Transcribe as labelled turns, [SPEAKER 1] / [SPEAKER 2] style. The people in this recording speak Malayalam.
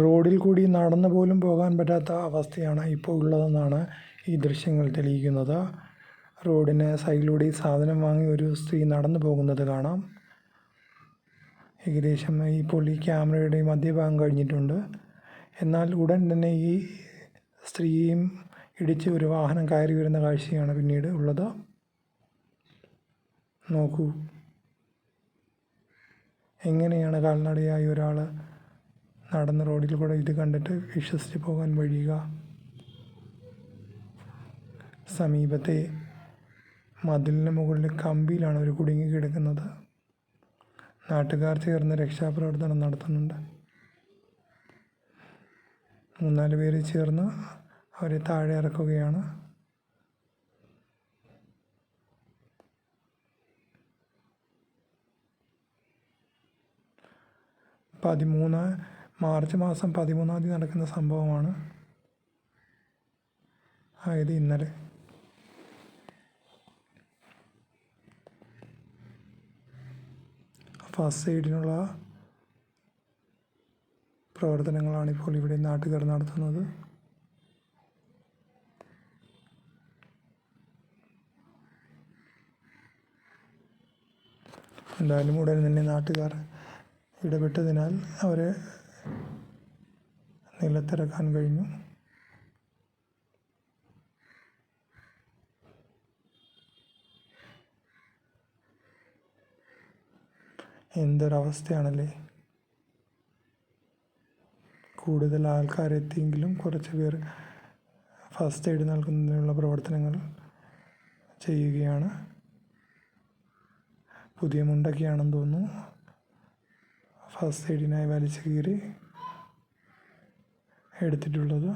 [SPEAKER 1] റോഡിൽ കൂടി നടന്നു പോലും പോകാൻ പറ്റാത്ത അവസ്ഥയാണ് ഇപ്പോൾ ഉള്ളതെന്നാണ് ഈ ദൃശ്യങ്ങൾ തെളിയിക്കുന്നത്. റോഡിന് സൈഡിലൂടെ സാധനം വാങ്ങി ഒരു സ്ത്രീ നടന്നു പോകുന്നത് കാണാം. ഏകദേശം ഇപ്പോൾ ഈ ക്യാമറയുടെ മധ്യഭാഗം കഴിഞ്ഞിട്ടുണ്ട്. എന്നാൽ ഉടൻ തന്നെ ഈ സ്ത്രീയും ഇടിച്ച് ഒരു വാഹനം കയറി വരുന്ന കാഴ്ചയാണ് പിന്നീട് ഉള്ളത്. നോക്കൂ. എങ്ങനെയാണ് കാൽനടയായി ഒരാൾ നടന്ന് റോഡിൽ കൂടെ ഇത് കണ്ടിട്ട് വിശ്വസിച്ച് പോകാൻ വഴിയുക സമീപത്തെ മതിലിന് മുകളിൽ കമ്പിയിലാണ് അവർ കുടുങ്ങി കിടക്കുന്നത്. നാട്ടുകാർ ചേർന്ന് രക്ഷാപ്രവർത്തനം നടത്തുന്നുണ്ട്. മൂന്നാൽ പേര് ചേർന്ന് അവരെ താഴെ ഇറക്കുകയാണ്. പതിമൂന്ന് മാർച്ച് മാസം പതിമൂന്നാം തീയതി നടക്കുന്ന സംഭവമാണ്. ആയത് ഇന്നലെ. ഫസ്റ്റ് എയ്ഡിനുള്ള പ്രവർത്തനങ്ങളാണ് ഇപ്പോൾ ഇവിടെ നാട്ടുകാർ നടത്തുന്നത്. എന്തായാലും ഉടൻ തന്നെ നാട്ടുകാർ ഇടപെട്ടതിനാൽ അവരെ നിലത്തിറക്കാൻ കഴിഞ്ഞു. എന്തൊരവസ്ഥയാണല്ലേ? കൂടുതൽ ആൾക്കാരെത്തിയെങ്കിലും കുറച്ച് പേർ ഫസ്റ്റ് എയ്ഡ് നൽകുന്നതിനുള്ള പ്രവർത്തനങ്ങൾ ചെയ്യുകയാണ്. പുതിയ മുണ്ടൊക്കെയാണെന്ന് തോന്നുന്നു. ഫസ്റ്റ് എയ്ഡിനായി വലിച്ചു കീറി എടുത്തിട്ടുള്ളത്.